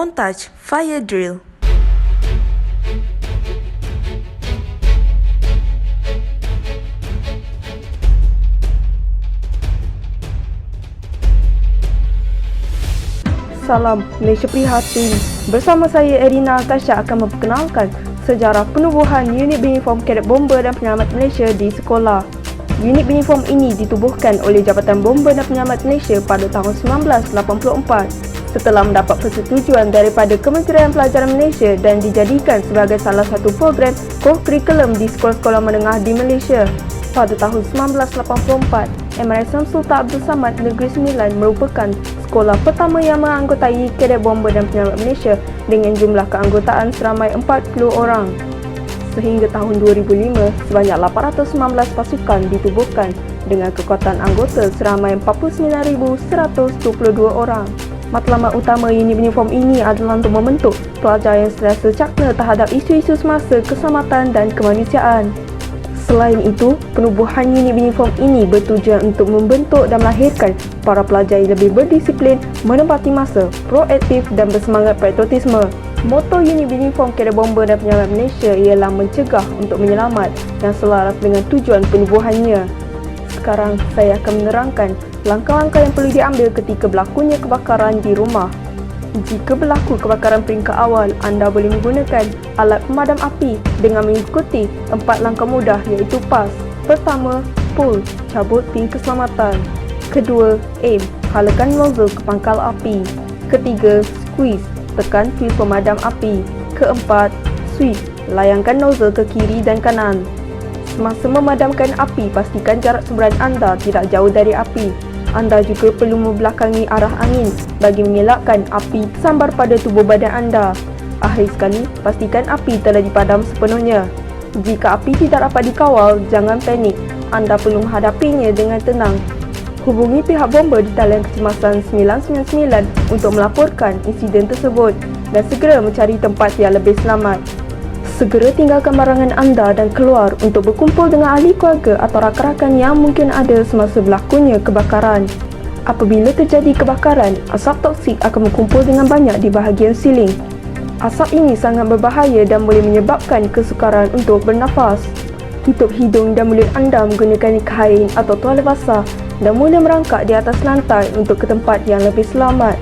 Montage Fire Drill Salam Malaysia Prihatin. Bersama saya Erina Tasha akan memperkenalkan sejarah penubuhan unit uniform Kadet Bomber dan Penyelamat Malaysia di sekolah. Unit uniform ini ditubuhkan oleh Jabatan Bomber dan Penyelamat Malaysia pada tahun 1984 setelah mendapat persetujuan daripada Kementerian Pelajaran Malaysia dan dijadikan sebagai salah satu program core curriculum di sekolah-sekolah menengah di Malaysia. Pada tahun 1984, MRI Samsul Tak Abdul Samad Negeri Sembilan merupakan sekolah pertama yang menganggotai Kadet Bomber dan Penyelamat Malaysia dengan jumlah keanggotaan seramai 40 orang. Sehingga tahun 2005, sebanyak 819 pasukan ditubuhkan dengan kekuatan anggota seramai 49,122 orang. Matlamat utama unit uniform ini adalah untuk membentuk pelajar yang sentiasa cakna terhadap isu-isu semasa keselamatan dan kemanusiaan. Selain itu, penubuhan unit uniform ini bertujuan untuk membentuk dan melahirkan para pelajar yang lebih berdisiplin, menempati masa, proaktif dan bersemangat patriotisme. Moto unit uniform Kadet Bomber dan Penyelamat Malaysia ialah mencegah untuk menyelamat yang selaras dengan tujuan penubuhannya. Sekarang saya akan menerangkan langkah-langkah yang perlu diambil ketika berlakunya kebakaran di rumah. Jika berlaku kebakaran peringkat awal, anda boleh menggunakan alat pemadam api dengan mengikuti empat langkah mudah iaitu PAS. Pertama, pull, cabut pin keselamatan. Kedua, aim, halakan nozzle ke pangkal api. Ketiga, squeeze, tekan fuse pemadam api. Keempat, sweep, layangkan nozzle ke kiri dan kanan. Semasa memadamkan api, pastikan jarak seberan anda tidak jauh dari api. Anda juga perlu membelakangi arah angin bagi mengelakkan api tersambar pada tubuh badan anda. Akhir sekali, pastikan api telah dipadam sepenuhnya. Jika api tidak dapat dikawal, jangan panik. Anda perlu menghadapinya dengan tenang. Hubungi pihak bomber di talian kecemasan 999 untuk melaporkan insiden tersebut dan segera mencari tempat yang lebih selamat. Segera tinggalkan barangan anda dan keluar untuk berkumpul dengan ahli keluarga atau rakan-rakan yang mungkin ada semasa berlakunya kebakaran. Apabila terjadi kebakaran, asap toksik akan berkumpul dengan banyak di bahagian siling. Asap ini sangat berbahaya dan boleh menyebabkan kesukaran untuk bernafas. Tutup hidung dan mulut anda menggunakan kain atau tuala basah dan mula merangkak di atas lantai untuk ke tempat yang lebih selamat.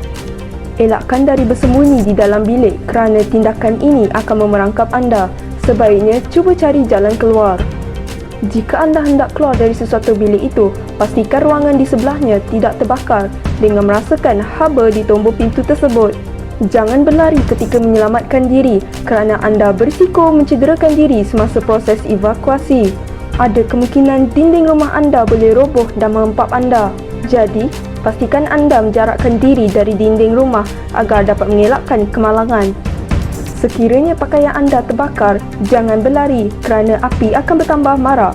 Elakkan dari bersembunyi di dalam bilik kerana tindakan ini akan memerangkap anda. Sebaiknya cuba cari jalan keluar. Jika anda hendak keluar dari sesuatu bilik itu, pastikan ruangan di sebelahnya tidak terbakar dengan merasakan haba di tombol pintu tersebut. Jangan berlari ketika menyelamatkan diri kerana anda berisiko mencederakan diri semasa proses evakuasi. Ada kemungkinan dinding rumah anda boleh roboh dan menghempap anda. Jadi, pastikan anda menjarakkan diri dari dinding rumah agar dapat mengelakkan kemalangan. Sekiranya pakaian anda terbakar, jangan berlari kerana api akan bertambah marak.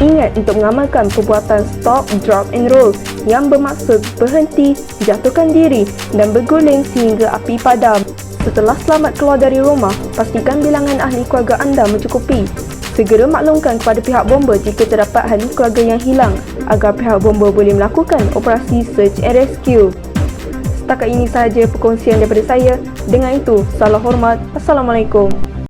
Ingat untuk mengamalkan perbuatan stop, drop and roll yang bermaksud berhenti, jatuhkan diri dan berguling sehingga api padam. Setelah selamat keluar dari rumah, pastikan bilangan ahli keluarga anda mencukupi. Segera maklumkan kepada pihak bomber jika terdapat ahli keluarga yang hilang agar pihak bomber boleh melakukan operasi search and rescue. Setakat ini sahaja perkongsian daripada saya. Dengan itu, salam hormat. Assalamualaikum.